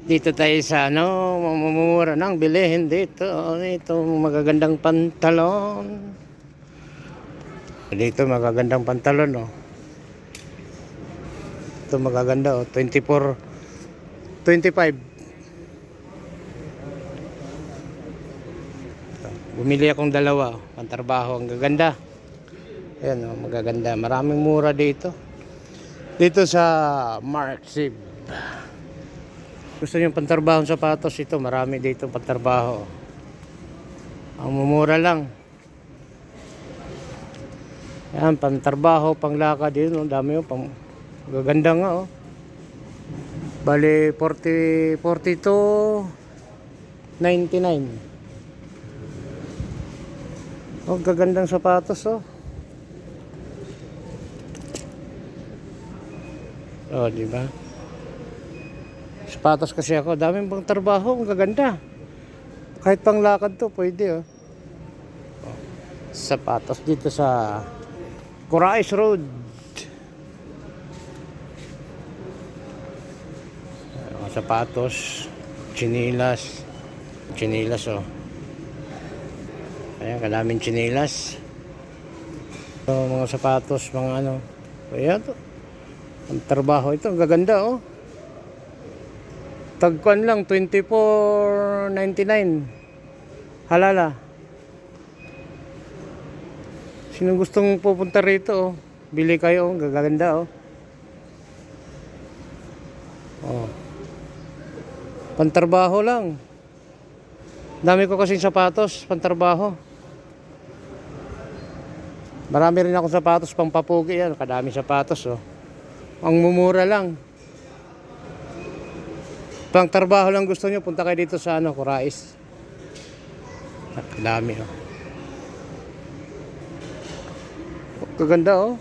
Dito tayo sa ano, mamumura ng bilihin dito. Ito, magagandang pantalon. Dito, magagandang pantalon, oh. Ito, magaganda, oh. 24, 25. Bumili akong dalawa, oh. pantarbaho. Ang gaganda. Ayan, oh, magaganda. Maraming mura dito. Dito sa Mark Sib. Gusto niyo pantarbahong sapatos ito, marami dito pantarbaho. Ang mumura lang. Yan, pantarbaho, panglakad yun, oh, dami oh, pang gaganda nga oh. Bali 40 42 99. Oh, gagandang sapatos oh. Oh, di ba? Sapatos kasi ako. Daming pang trabaho. Ang gaganda. Kahit pang lakad to, pwede oh. Sapatos dito sa Corais Road. Mga sapatos, chinilas. Chinilas oh. Ayan, kadaming chinilas. So, mga sapatos, mga ano. Ayan to. Ang trabaho ito, ang gaganda oh. Tagkuan lang, 24.99. Halala. Sino gustong pupunta rito oh? Bili kayo, oh. gaganda oh. Oh. Pantarbaho lang. Dami ko kasing sapatos, pantarbaho. Marami rin akong sapatos pang papugi yan. Kadami sapatos oh. Ang mumura lang. Pang trabaho lang gusto nyo, punta kayo dito sa ano, Kurais. Dami oh. Kaganda oh.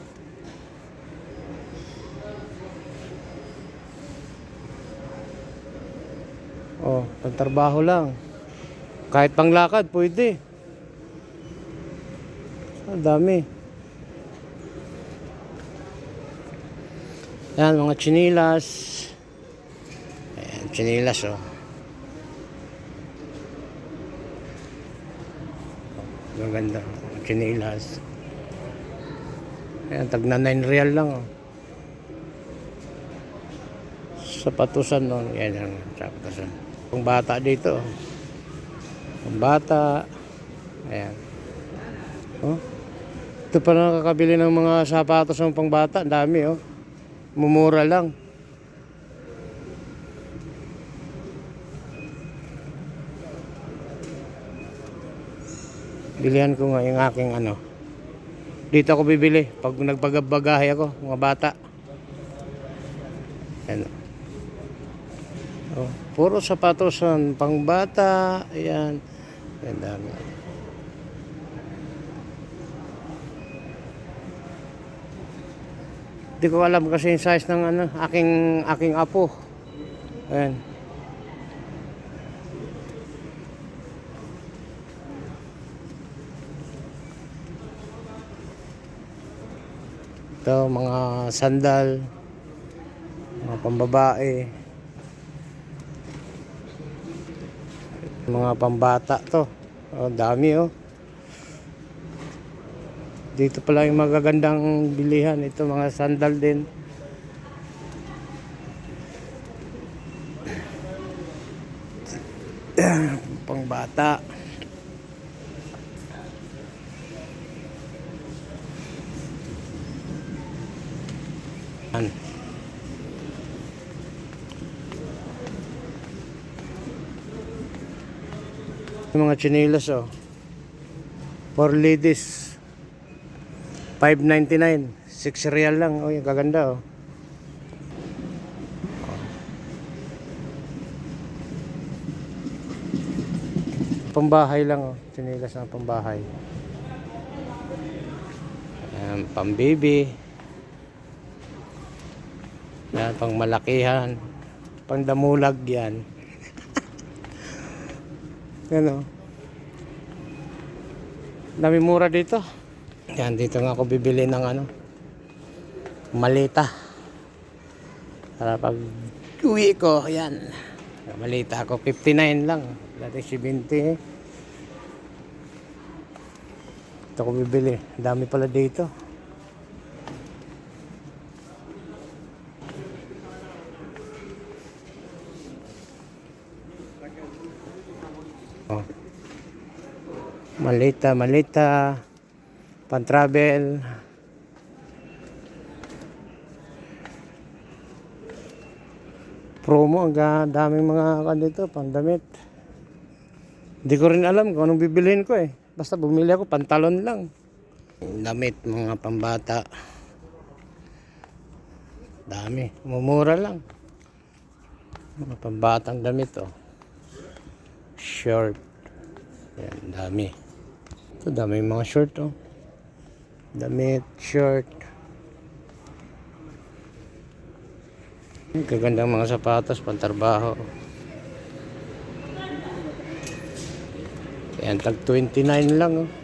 Oh, pang lang. Kahit panglakad, pwede. Ang dami. Yan, mga chinilas. Chinilas oh. Maganda. Chinilas. Ayan, tag na 9 real lang oh. Sapatusan no. Yan ang sapatusan. Pang bata dito. oh. Pang bata. Ayan. Oh. Ito pa nakakabili ng mga sapatos ng pangbata. Ang dami oh. Mumura lang. Bilihan ko nga yung aking ano. Dito ako bibili pag nagpagabagahe ako, mga bata. Yan. Oh, puro sapatos ang pangbata. Ayan. Yan dami. Hindi ko alam kasi yung size ng ano, aking aking apo. Ayan. Ito, mga sandal, mga pambabae, mga pambata to. Oh, dami oh. Dito pala yung magagandang bilihan. Ito mga sandal din. Pang bata. Yan. Yung mga chinelas oh. For ladies. 5.99. 6 real lang. Oh, yung gaganda oh. Pambahay lang oh. Sinilas na pambahay. Ayan, pang baby. Yan, pang malakihan. Pang damulag yan. yan oh. Dami mura dito. Yan, dito nga ako bibili ng ano, malita. Para pag uwi ko, yan. Malita ako, 59 lang. Dati 70 eh. Ito ko bibili. Dami pala dito. Oh. Malita, malita. Pan-travel. Promo, ang daming mga kan dito, pandamit. Hindi ko rin alam kung anong bibilihin ko eh. Basta bumili ako, pantalon lang. Damit, mga pambata. Dami, mumura lang. Mga pambatang damit oh. Short. Yan, dami. Ito, dami mga short oh. Damit, short. Kagandang mga sapatos, pantarbaho. Yan, tag 29 lang oh.